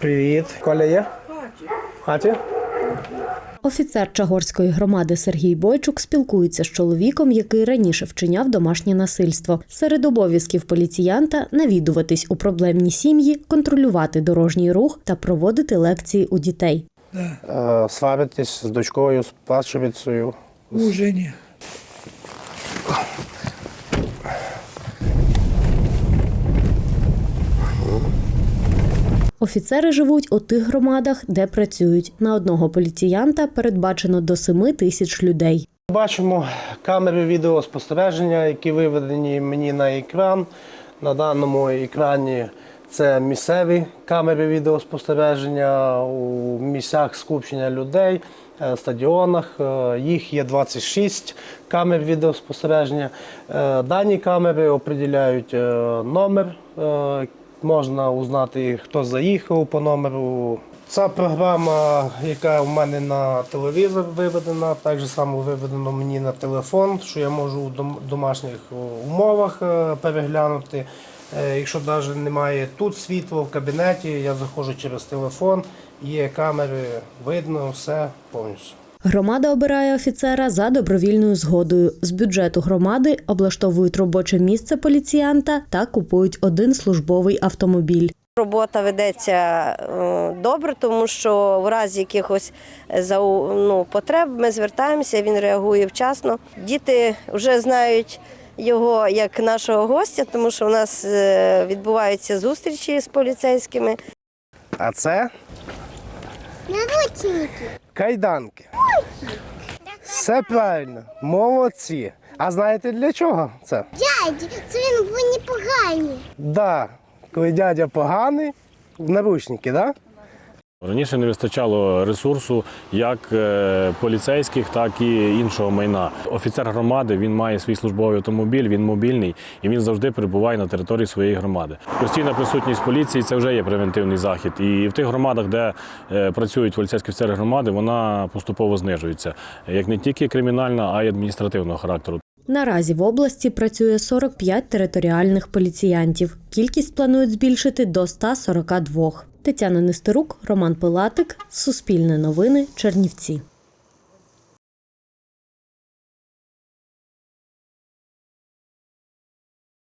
Привіт. Коля є? В хаті. Офіцер Чагорської громади Сергій Бойчук спілкується з чоловіком, який раніше вчиняв домашнє насильство. Серед обов'язків поліціянта навідуватись у проблемні сім'ї, контролювати дорожній рух та проводити лекції у дітей. Е, сваритись з дочкою, з плачевицею. Уже ні. Офіцери живуть у тих громадах, де працюють. На одного поліціянта передбачено до 7 тисяч людей. Бачимо камери відеоспостереження, які виведені мені на екран. На даному екрані це місцеві камери відеоспостереження у місцях скупчення людей, е, стадіонах. Е, Їх є 26 камер відеоспостереження. Е, Дані камери определяють номер. Можна узнати, хто заїхав по номеру. Ця програма, яка в мене на телевізор виведена, так само виведено мені на телефон, що я можу дом- домашніх е, умовах е, переглянути. Е, Якщо навіть немає тут світла в кабінеті, я заходжу через телефон, є камери, видно все повністю. Громада обирає офіцера за добровільною згодою. З бюджету громади облаштовують робоче місце поліціянта та купують один службовий автомобіль. Робота ведеться е, добре, тому що в разі якихось ну, потреб ми звертаємося, він реагує вчасно. Діти вже знають його як нашого гостя, тому що у нас е, відбуваються зустрічі з поліцейськими. А це Наручники. кайданки. Все правильно, молодці. А знаєте для чого це? Дядь, це він вони погані. Да, коли дядя поганий, в наручники, да? Раніше не вистачало ресурсу як е, поліцейських, так і іншого майна. Офіцер громади він має свій службовий автомобіль, він мобільний і він завжди перебуває на території своєї громади. Постійна присутність поліції це вже є превентивний захід. І в тих громадах, де е, працюють поліцейські офіцери громади, вона поступово знижується. Як не тільки кримінальна, а й адміністративного характеру. Наразі в області працює 45 територіальних поліціянтів. Кількість планують збільшити до 142. Тетяна Нестерук, Роман Пилатик, Суспільне новини, Чернівці.